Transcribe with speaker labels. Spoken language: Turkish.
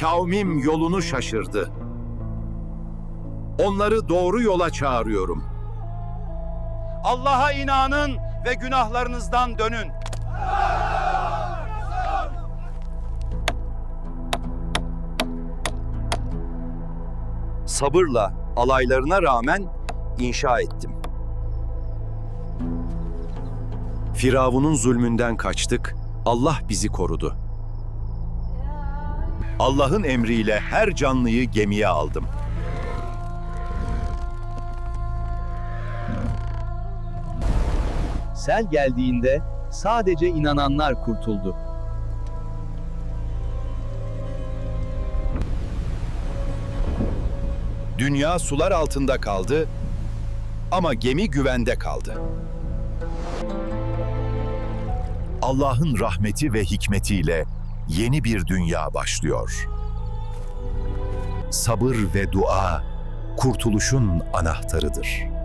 Speaker 1: Kavmim yolunu şaşırdı. Onları doğru yola çağırıyorum.
Speaker 2: Allah'a inanın ve günahlarınızdan dönün.
Speaker 3: Sabırla alaylarına rağmen inşa ettim.
Speaker 1: Firavun'un zulmünden kaçtık. Allah bizi korudu. Allah'ın emriyle her canlıyı gemiye aldım.
Speaker 4: Sel geldiğinde sadece inananlar kurtuldu.
Speaker 1: Dünya sular altında kaldı ama gemi güvende kaldı. Allah'ın rahmeti ve hikmetiyle yeni bir dünya başlıyor. Sabır ve dua kurtuluşun anahtarıdır.